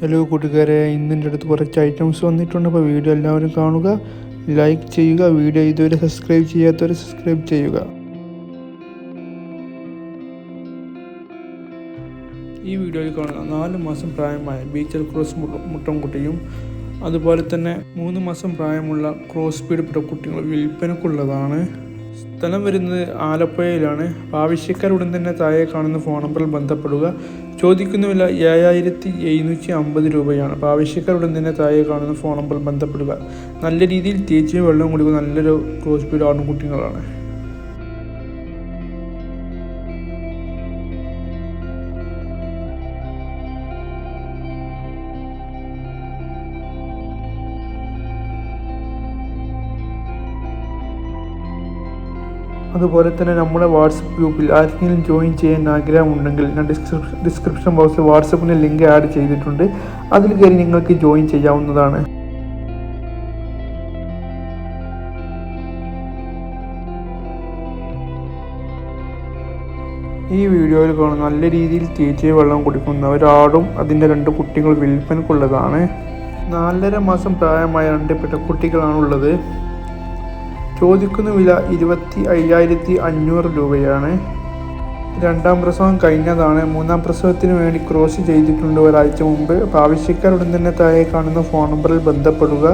Hello കൂട്ടുകാരെ. ഇന്നിന്റെ അടുത്ത് കുറച്ച് ഐറ്റംസ് വന്നിട്ടുണ്ട്. അപ്പോൾ വീഡിയോ എല്ലാവരും കാണുക. ലൈക്ക് ചെയ്യുക. വീഡിയോ ഇതുവരെ സബ്സ്ക്രൈബ് ചെയ്യാത്തവരെ സബ്സ്ക്രൈബ് ചെയ്യുക. ഈ വീഡിയോയിൽ കാണുന്ന നാല് മാസം പ്രായമായ ബീച്ചൽ ക്രോസ് മുട്ടം കുട്ടിയും അതുപോലെ തന്നെ മൂന്ന് മാസം പ്രായമുള്ള ക്രോസ് സ്പീഡ് കുട്ടികൾ വിൽപ്പനക്കുള്ളതാണ് സ്ഥലം വരുന്നത് ആലപ്പുഴയിലാണ്. ആവശ്യക്കാർ ഉടൻ തന്നെ താഴെ കാണുന്ന ഫോൺ നമ്പറിൽ ബന്ധപ്പെടുക. ചോദിക്കുന്ന വില ഏഴായിരത്തി എഴുന്നൂറ്റി അമ്പത് രൂപയാണ്. അപ്പോൾ ആവശ്യക്കാർ ഉടൻ തന്നെ താഴെ കാണുന്ന ഫോൺ നമ്പറിൽ ബന്ധപ്പെടുക. നല്ല രീതിയിൽ തേച്ച് വെള്ളം കുടിക്കുന്ന നല്ലൊരു ക്രോസ് ആണ് ആൺകുട്ടികളാണ് അതുപോലെ തന്നെ നമ്മുടെ വാട്സപ്പ് ഗ്രൂപ്പിൽ ആർക്കെങ്കിലും ജോയിൻ ചെയ്യാൻ ആഗ്രഹമുണ്ടെങ്കിൽ ഞാൻ ഡിസ്ക്രിപ്ഷൻ ഡിസ്ക്രിപ്ഷൻ ബോക്സിൽ വാട്സപ്പിന് ലിങ്ക് ആഡ് ചെയ്തിട്ടുണ്ട്. അതിൽ കയറി നിങ്ങൾക്ക് ജോയിൻ ചെയ്യാവുന്നതാണ്. ഈ വീഡിയോയിൽ കാണുന്ന നല്ല രീതിയിൽ തീറ്റയെ വെള്ളം കുടിക്കുന്ന ഒരാടും അതിന്റെ രണ്ട് കുട്ടികൾ വിൽപ്പനക്കുള്ളതാണ്. നാലര മാസം പ്രായമായ രണ്ട് പെട്ടക്കുട്ടികളാണുള്ളത് ചോദിക്കുന്ന വില ഇരുപത്തി അയ്യായിരത്തി അഞ്ഞൂറ് രൂപയാണ്. രണ്ടാം പ്രസവം കഴിഞ്ഞതാണ്. മൂന്നാം പ്രസവത്തിന് വേണ്ടി ക്രോസ് ചെയ്തിട്ടുണ്ട് ഒരാഴ്ച മുമ്പ്. ആവശ്യക്കാർ ആവശ്യക്കാരുടൻ തന്നെ താഴെ കാണുന്ന ഫോൺ നമ്പറിൽ ബന്ധപ്പെടുക.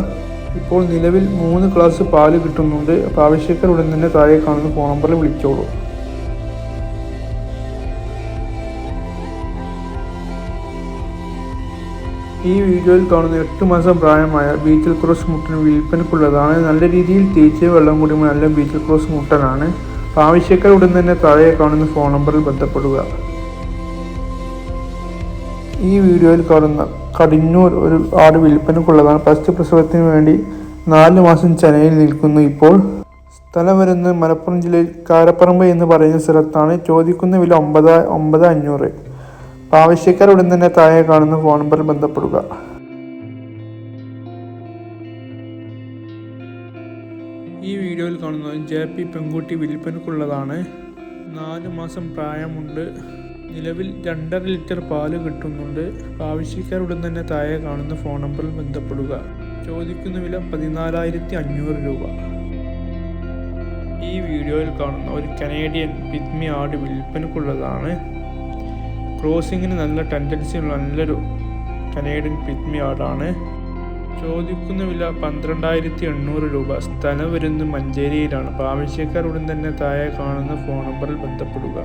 ഇപ്പോൾ നിലവിൽ മൂന്ന് ക്ലാസ് പാൽ കിട്ടുന്നുണ്ട്. ആവശ്യക്കാർ ആവശ്യക്കാരുടൻ തന്നെ താഴെ കാണുന്ന ഫോൺ നമ്പറിൽ വിളിച്ചോളൂ. ഈ വീഡിയോയിൽ കാണുന്ന എട്ട് മാസം പ്രായമായ ബീച്ചൽ ക്രോസ് മുട്ടൻ വിൽപ്പനക്കുള്ളതാണ്. നല്ല രീതിയിൽ തേച്ച് വെള്ളം കുടിയുമ്പോൾ നല്ല ബീച്ചൽ ക്രോസ് മുട്ടനാണ്. ആവശ്യക്കാർ ഉടൻ തന്നെ താഴെ കാണുന്ന ഫോൺ നമ്പറിൽ ബന്ധപ്പെടുക. ഈ വീഡിയോയിൽ കാണുന്ന കടിഞ്ഞൂർ ഒരു ആട് വിൽപ്പനക്കുള്ളതാണ്. ഫസ്റ്റ് പ്രസവത്തിന് വേണ്ടി നാല് മാസം ചെന്നൈയിൽ നിൽക്കുന്നു ഇപ്പോൾ. സ്ഥലം വരുന്നത് മലപ്പുറം ജില്ലയിൽ കാരപ്പറമ്പ് എന്ന് പറയുന്ന സ്ഥലത്താണ്. ചോദിക്കുന്ന വില ഒമ്പത് ഒമ്പത് അഞ്ഞൂറ്. ആവശ്യക്കാർ ഉടൻ തന്നെ താഴെ കാണുന്ന ഫോൺ നമ്പറിൽ ബന്ധപ്പെടുക. ഈ വീഡിയോയിൽ കാണുന്നത് ജെ പി പെൺകുട്ടി വിൽപ്പനക്കുള്ളതാണ് നാല് മാസം പ്രായമുണ്ട്. നിലവിൽ രണ്ടര ലിറ്റർ പാൽ കിട്ടുന്നുണ്ട്. ആവശ്യക്കാരുടൻ തന്നെ താഴെ കാണുന്ന ഫോൺ നമ്പറിൽ ബന്ധപ്പെടുക. ചോദിക്കുന്ന വില പതിനാലായിരത്തി അഞ്ഞൂറ് രൂപ. ഈ വീഡിയോയിൽ കാണുന്ന ഒരു കനേഡിയൻ പിത്മി ആട് വിൽപ്പനക്കുള്ളതാണ് ക്രോസിങ്ങിന് നല്ല ടെൻഡൻസി ഉള്ള നല്ലൊരു കനേഡിയൻ പിഗ്മി ആടാണ് ചോദിക്കുന്ന വില പന്ത്രണ്ടായിരത്തി എണ്ണൂറ് രൂപ. സ്ഥലം വരുന്നത് മഞ്ചേരിയിലാണ്. അപ്പോൾ ആവശ്യക്കാർ ഉടൻ തന്നെ താഴെ കാണുന്ന ഫോൺ നമ്പറിൽ ബന്ധപ്പെടുക.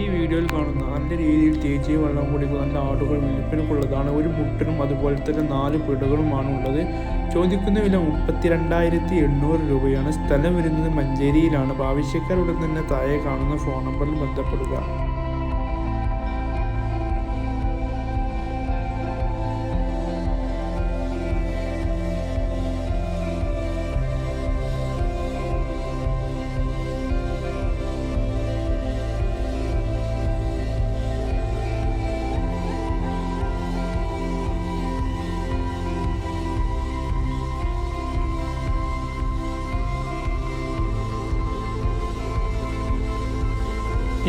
ഈ വീഡിയോയിൽ കാണുന്ന നല്ല രീതിയിൽ തേച്ചി വെള്ളം കുടിക്കുന്ന നല്ല ആടുകൾ വിൽപ്പനക്കുള്ളതാണ്. ഒരു മുട്ടനും അതുപോലെ തന്നെ നാല് പിടകളുമാണ് ഉള്ളത്. ചോദിക്കുന്ന വില മുപ്പത്തിരണ്ടായിരത്തി എണ്ണൂറ് രൂപയാണ്. സ്ഥലം വരുന്നത് മഞ്ചേരിയിലാണ്. ആവശ്യക്കാരുടൻ തന്നെ താഴെ കാണുന്ന ഫോൺ നമ്പറിൽ ബന്ധപ്പെടുക.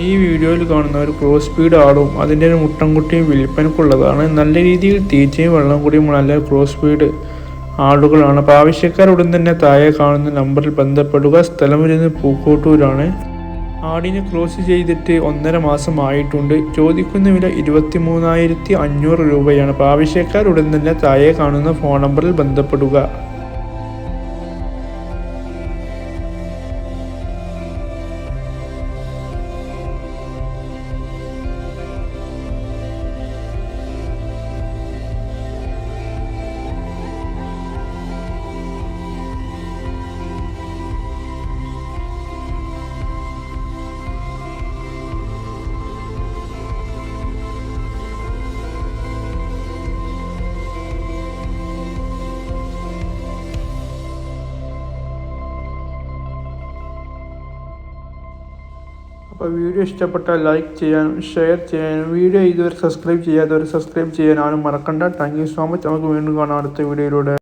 ഈ വീഡിയോയിൽ കാണുന്ന ഒരു ക്രോസ് സ്പീഡ് ആടും അതിന്റെ ഒരു മുട്ടൻകുട്ടിയും വിൽപ്പനക്കുള്ളതാണ്. നല്ല രീതിയിൽ തീറ്റയും വെള്ളം കൂടിയും നല്ല ക്രോസ് സ്പീഡ് ആടുകളാണ്. അപ്പോൾ ആവശ്യക്കാർ ഉടൻ തന്നെ താഴെ കാണുന്ന നമ്പറിൽ ബന്ധപ്പെടുക. സ്ഥലം വരുന്നത് പൂക്കോട്ടൂരാണ്. ആടിനെ ക്രോസ് ചെയ്തിട്ട് ഒന്നര മാസം ആയിട്ടുണ്ട്. ചോദിക്കുന്ന വില ഇരുപത്തി മൂന്നായിരത്തി അഞ്ഞൂറ് രൂപയാണ്. അപ്പോൾ ആവശ്യക്കാർ ഉടൻ തന്നെ താഴെ കാണുന്ന ഫോൺ നമ്പറിൽ ബന്ധപ്പെടുക. അപ്പോൾ വീഡിയോ ഇഷ്ടപ്പെട്ടാൽ ലൈക്ക് ചെയ്യാനും ഷെയർ ചെയ്യാനും വീഡിയോ ഇതുവരെ സബ്സ്ക്രൈബ് ചെയ്യാത്തവർ സബ്സ്ക്രൈബ് ചെയ്യാനും മറക്കണ്ട. താങ്ക് യു സോ മച്ച് നമുക്ക് വീണ്ടും കാണാം അടുത്ത വീഡിയോയിലൂടെ.